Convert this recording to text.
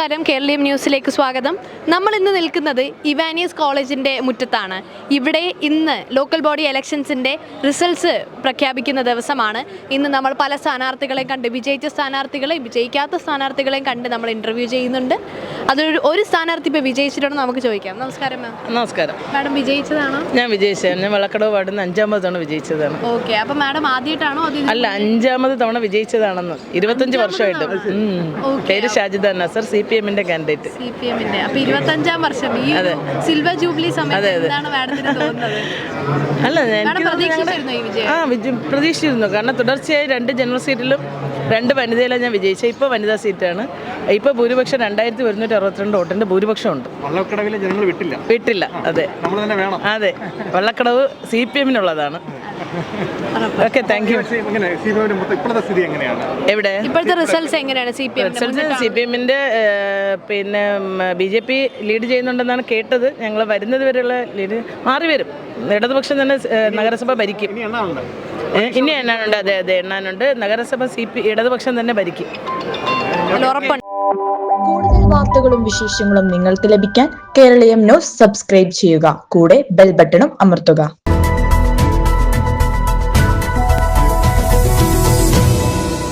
നമസ്കാരം. കേരളീയം ന്യൂസിലേക്ക് സ്വാഗതം. നമ്മൾ ഇന്ന് നിൽക്കുന്നത് ഇവാനിയസ് കോളേജിന്റെ മുറ്റത്താണ്. ഇവിടെ ഇന്ന് ലോക്കൽ ബോഡി എലക്ഷൻസിന്റെ റിസൾട്ട്സ് പ്രഖ്യാപിക്കുന്ന ദിവസമാണ്. ഇന്ന് നമ്മൾ പല സ്ഥാനാർത്ഥികളെയും കണ്ട് വിജയിച്ച സ്ഥാനാർത്ഥികളെയും വിജയിക്കാത്ത സ്ഥാനാർത്ഥികളെയും കണ്ട് നമ്മൾ ഇന്റർവ്യൂ ചെയ്യുന്നുണ്ട്. അതൊരു ഒരു സ്ഥാനാർത്ഥി ഇപ്പോൾ വിജയിച്ചിട്ടുണ്ടെന്ന് നമുക്ക് ചോദിക്കാം. നമസ്കാരം മാം നമസ്കാരം. മാഡം വിജയിച്ചതാണോ? ഞാൻ വിജയിച്ചതാണ് ഞാൻ വിളക്കടവ് വാർഡിൽ അഞ്ചാമത് തവണ വിജയിച്ചതാണ്. ഓക്കെ അപ്പോൾ മാഡം ആദ്യമായിട്ടാണോ അല്ല അഞ്ചാമത് തവണ വിജയിച്ചതാണെന്ന്. ഇരുപത്തഞ്ച് വർഷമായിട്ട്. പേര് ഷാജിദ നസർ സി പി എമ്മിന്റെ കാൻഡിഡേറ്റ് സി പി എമ്മിന്റെ അപ്പൊ ഇരുപത്തഞ്ചാം വർഷം. ഈ ഒരു സിൽവർ ജൂബിലി സമയത്ത് എന്താണ് മാഡത്തിന് തോന്നുന്നത്? അല്ല എനിക്ക് പ്രതീക്ഷിച്ചിരുന്നു ഈ വിജയം? ആ വിജ പ്രതീക്ഷിച്ചിരുന്നു. കാരണം തുടർച്ചയായി രണ്ട് ജനറൽ സീറ്റിലും രണ്ട് വനിതയിലാണ് ഞാൻ വിജയിച്ചത്. ഇപ്പോൾ വനിതാ സീറ്റാണ്. ഇപ്പോൾ ഭൂരിപക്ഷം രണ്ടായിരത്തി ഒരുന്നൂറ്റി അറുപത്തിരണ്ട് വോട്ടിന്റെ ഭൂരിപക്ഷം ഉണ്ട് വള്ളക്കടവിലെ ജനങ്ങൾ വിട്ടില്ല. വീട്ടില്ല അതെ. നമ്മൾ തന്നെ വേണം. അതെ. വെള്ളക്കടവ് സി പി എമ്മിനുള്ളതാണ് ഓക്കെ താങ്ക് യു എവിടെ? ഇപ്പോഴത്തെ റിസൾട്ട്സ് എങ്ങനെയാണ് C P result C P എമ്മിന്റെ പിന്നെ ബി ജെ പി ലീഡ് ചെയ്യുന്നുണ്ടെന്നാണ് കേട്ടത്. ഞങ്ങൾ വരുന്നത് വരെയുള്ള ലീഡ് മാറി വരും. ഇടതുപക്ഷം തന്നെ നഗരസഭ ഭരിക്കും. ഇനി എണ്ണാനുണ്ട് അതെ അതെ എണ്ണാനുണ്ട് നഗരസഭ സി പി ഇടതുപക്ഷം തന്നെ ഭരിക്കും. കൂടുതൽ വാർത്തകളും വിശേഷങ്ങളും നിങ്ങൾക്ക് ലഭിക്കാൻ കേരളീയം ന്യൂസ് സബ്സ്ക്രൈബ് ചെയ്യുക. കൂടെ ബെൽ ബട്ടണും അമർത്തുക.